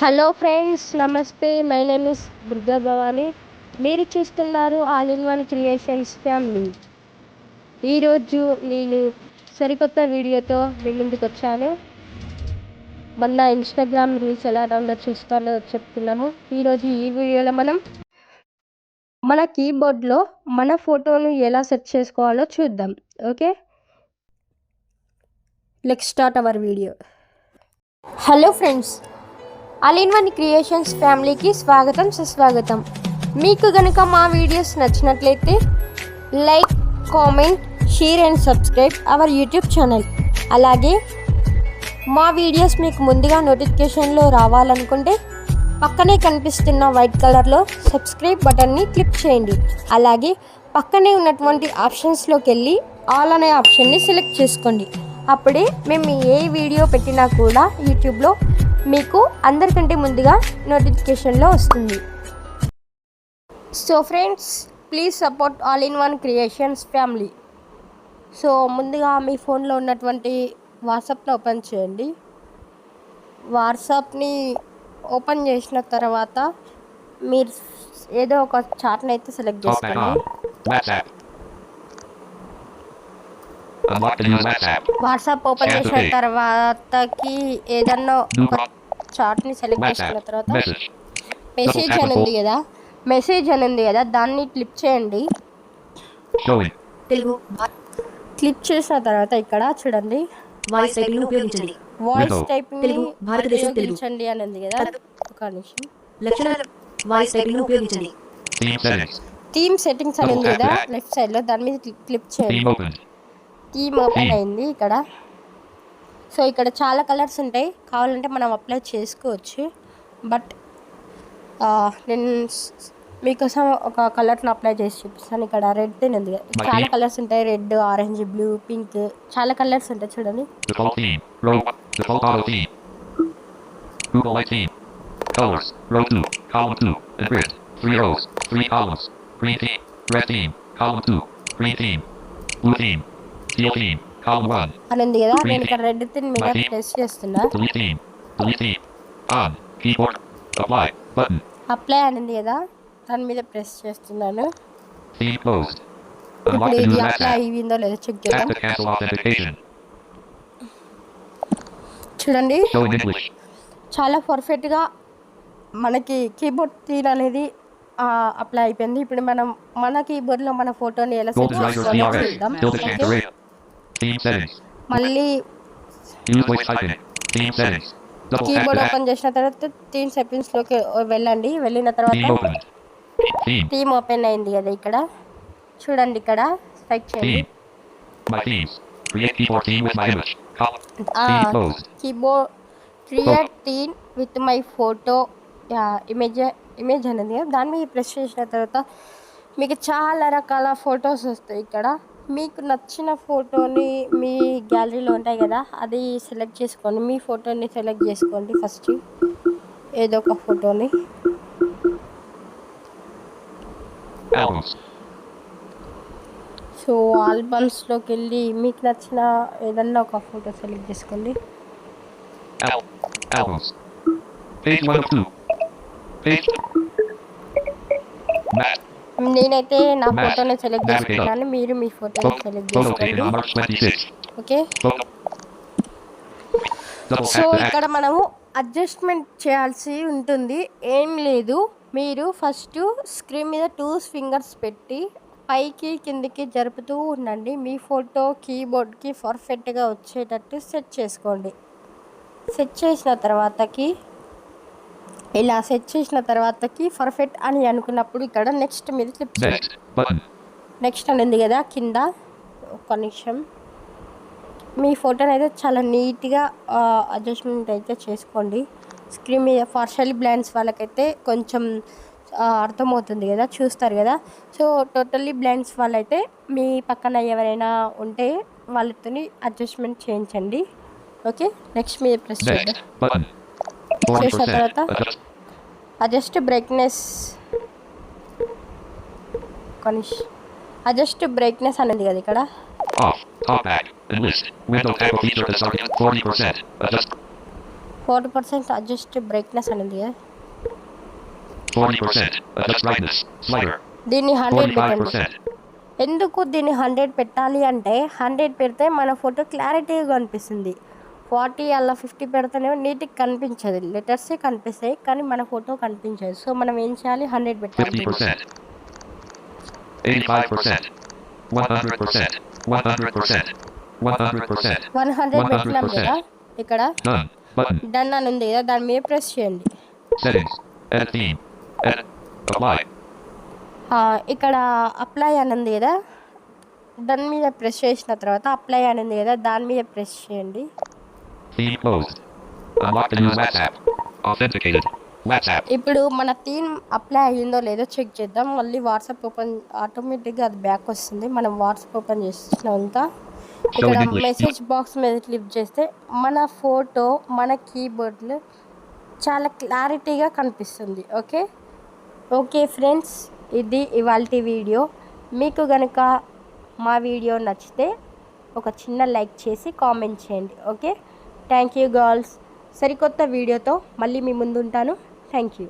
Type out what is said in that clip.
Hello friends నమస్తే. My name is Durga Bhavani మీరు చూస్తున్నారు all in one creations family ఈరోజు నేను సరికొత్త వీడియోతో మీ ముందుకు వచ్చాను. మన ఇన్స్టాగ్రామ్ రీల్స్ ఎలా డౌన్లోడ్ చూస్తానో చెప్తున్నాను. ఈరోజు ఈ వీడియోలో మనం మన కీబోర్డ్లో మన ఫోటోను ఎలా సెట్ చేసుకోవాలో చూద్దాం. Okay? Let's start our video hello friends all in one creations ఫ్యామిలీకి స్వాగతం సుస్వాగతం. మీకు గనుక మా వీడియోస్ నచ్చినట్లయితే like comment share and subscribe our YouTube channel. అలాగే మా వీడియోస్ మీకు ముందుగా నోటిఫికేషన్లో రావాలనుకుంటే పక్కనే కనిపిస్తున్న వైట్ కలర్లో సబ్స్క్రైబ్ బటన్ని క్లిక్ చేయండి. అలాగే పక్కనే ఉన్నటువంటి ఆప్షన్స్లోకి వెళ్ళి ఆల్ అనే ఆప్షన్ని సెలెక్ట్ చేసుకోండి. అప్పుడే మేము ఏ వీడియో పెట్టినా కూడా యూట్యూబ్లో మీకు అందరికంటే ముందుగా నోటిఫికేషన్లో వస్తుంది. So friends please support all in one creations family so ముందుగా మీ ఫోన్లో ఉన్నటువంటి వాట్సాప్ని ఓపెన్ చేయండి. వాట్సాప్ని ఓపెన్ చేసిన తర్వాత మీరు ఏదో ఒక చాట్ని అయితే సెలెక్ట్ చేసుకోండి on. WhatsApp. Unlock the new WhatsApp. WhatsApp open చేసిన. తర్వాతకి ఏదన్నా ఒక pro- చార్ట్ని సెలెక్ట్ చేసుకున్న WhatsApp. తర్వాత. మెసేజ్ అని ఉంది కదా మెసేజ్ అని ఉంది కదా దాన్ని క్లిక్ చేయండి. తెలుగు క్లిక్ చేసిన తర్వాత ఇక్కడ చూడండి వాయిస్ టైపింగ్ ఉపయోగించండి వాయిస్. టైపింగ్ తెలుగు, భారతదేశం తెలుగు. ఉపయోగించండి అని ఉంది కదా ఒక నిమిషం లక్షణాలు వాయిస్ టైపింగ్ ఉపయోగించండి. థీమ్ సెట్టింగ్స్ అని ఉంది కదా. లెఫ్ట్ సైడ్లో దాని మీద క్లిక్ చేయండి. థీమ్ ఓపెన్ అయింది ఇక్కడ. సో ఇక్కడ చాలా కలర్స్ ఉంటాయి. కావాలంటే మనం అప్లై చేసుకోవచ్చు. బట్ నేను మీకోసం ఒక కలర్ని అప్లై చేసి చూపిస్తాను. ఇక్కడ రెడ్ ఉంది. చాలా కలర్స్ ఉంటాయి. రెడ్ ఆరెంజ్ బ్లూ పింక్ చాలా కలర్స్ ఉంటాయి చూడండి. Green theme, column 2, green theme, blue theme. మనం ఏదో నేను ఇక్కడ రెడ్ థిన్ మీద ప్రెస్ చేస్తున్నా. అప్లై అనింది కదా దాని మీద ప్రెస్ చేస్తున్నాను. చూడండి. చాలా పర్ఫెక్ట్గా మనకి కీబోర్డ్ తీర్ అనేది అప్లై అయిపోయింది. ఇప్పుడు మనం మన కీబోర్డ్లో మన ఫోటోని ఎలా సెట్ చేసుకోవాలో చూద్దాం. మళ్ళీ కీబోర్డ్. ఓపెన్ చేసిన తర్వాత థీమ్ సెట్టింగ్స్లోకి వెళ్ళండి. వెళ్ళిన తర్వాత. థీమ్ ఓపెన్ అయింది కదా ఇక్కడ. చూడండి ఇక్కడ. స్ట్రైక్ చేయండి. Keyboard create theme with my photo image image అనేది. దాని మీద ప్రెస్ చేసిన తర్వాత మీకు చాలా రకాల ఫొటోస్ వస్తాయి ఇక్కడ. మీకు నచ్చిన ఫోటోని మీ గ్యాలరీలో ఉంటాయి కదా అది సెలెక్ట్ చేసుకోండి. మీ ఫోటోని సెలెక్ట్ చేసుకోండి ఫస్ట్. ఏదో ఒక ఫోటోని. సో ఆల్బమ్స్లోకి వెళ్ళి మీకు నచ్చిన ఏదన్నా ఒక ఫోటో సెలెక్ట్ చేసుకోండి. Al- albums. Page 1 of 2. Page. Matt. నేనైతే నా. ఫోటోని సెలెక్ట్. చేసుకున్నాను మీరు మీ ఫోటోని సెలెక్ట్ చేసుకోండి on March 26. Okay so. ఇక్కడ మనము అడ్జస్ట్మెంట్ చేయాల్సి ఉంటుంది ఏం లేదు మీరు ఫస్ట్ స్క్రీన్ మీద టూ ఫింగర్స్ పెట్టి పైకి కిందికి జరుపుతూ ఉండండి మీ ఫోటో కీబోర్డ్కి పర్ఫెక్ట్గా వచ్చేటట్టు సెట్ చేసుకోండి సెట్ చేసిన తర్వాతకి ఇలా సెట్ చేసిన తర్వాతకి పర్ఫెక్ట్ అని అనుకున్నప్పుడు ఇక్కడ నెక్స్ట్ మీద క్లిక్. నెక్స్ట్ అని ఉంది కదా కింద ఒక్క నిమిషం. మీ ఫోటోని అయితే చాలా నీట్గా అడ్జస్ట్మెంట్ అయితే చేసుకోండి. స్క్రీన్ మీద పార్షల్లీ బ్లైండ్స్ వాళ్ళకైతే కొంచెం అర్థమవుతుంది కదా చూస్తారు కదా. సో టోటల్లీ బ్లైండ్స్ వాళ్ళైతే మీ పక్కన ఎవరైనా ఉంటే వాళ్ళతోని అడ్జస్ట్మెంట్ చేయించండి. ఓకే నెక్స్ట్ మీద ప్రెస్ చేద్దాం. Button. చేసిన 40%. తర్వాత. అడ్జస్ట్ బ్రైట్నెస్ కనిష్ అడ్జస్ట్ బ్రైట్నెస్ అనేది కదా ఇక్కడ Off. Talkback. And list. Window table feature is argument 40%. Adjust. Forty percent adjust brightness అనేది కదా 40%. Adjust brightness. Slider. దీన్ని హండ్రెడ్ పెట్టండి 45%. ఎందుకు దీన్ని హండ్రెడ్ పెట్టాలి అంటే హండ్రెడ్ పెడితే మన ఫోటో క్లారిటీగా కనిపిస్తుంది ఫార్టీ అలా ఫిఫ్టీ పెడితేనేమో నీట్గా కనిపించదు లెటర్సే కనిపిస్తాయి కానీ మన ఫోటో కనిపించదు సో మనం ఏం చేయాలి హండ్రెడ్ పెట్టాలి 50%. 85%. 100%. 100%. 100%. వన్ హండ్రెడ్ పెట్టినాం కదా ఇక్కడ. డన్ అని ఉంది కదా దాని మీద ప్రెస్ చేయండి ఇక్కడ అప్లై అని ఉంది కదా దాని మీద ప్రెస్ చేసిన తర్వాత అప్లై అని ఉంది కదా దాని మీద ప్రెస్ చేయండి Theme closed. Unlock the use WhatsApp. Authenticated. WhatsApp. ఇప్పుడు మన థీమ్ అప్లై అయ్యిందో లేదో చెక్ చేద్దాం మళ్ళీ వాట్సాప్ ఓపెన్ ఆటోమేటిక్గా అది బ్యాక్ వస్తుంది మనం వాట్సాప్ ఓపెన్ చేసినంత ఇక్కడ. మెసేజ్ బాక్స్ మీద క్లిక్ చేస్తే మన ఫోటో మన కీబోర్డ్లో చాలా క్లారిటీగా కనిపిస్తుంది ఓకే ఓకే ఫ్రెండ్స్ ఇది ఇవాళ వీడియో మీకు కనుక మా వీడియో నచ్చితే ఒక చిన్న లైక్ చేసి కామెంట్ చేయండి ఓకే థ్యాంక్ యూ గర్ల్స్. సరికొత్త వీడియోతో మళ్ళీ మీ ముందు ఉంటాను థ్యాంక్ యూ.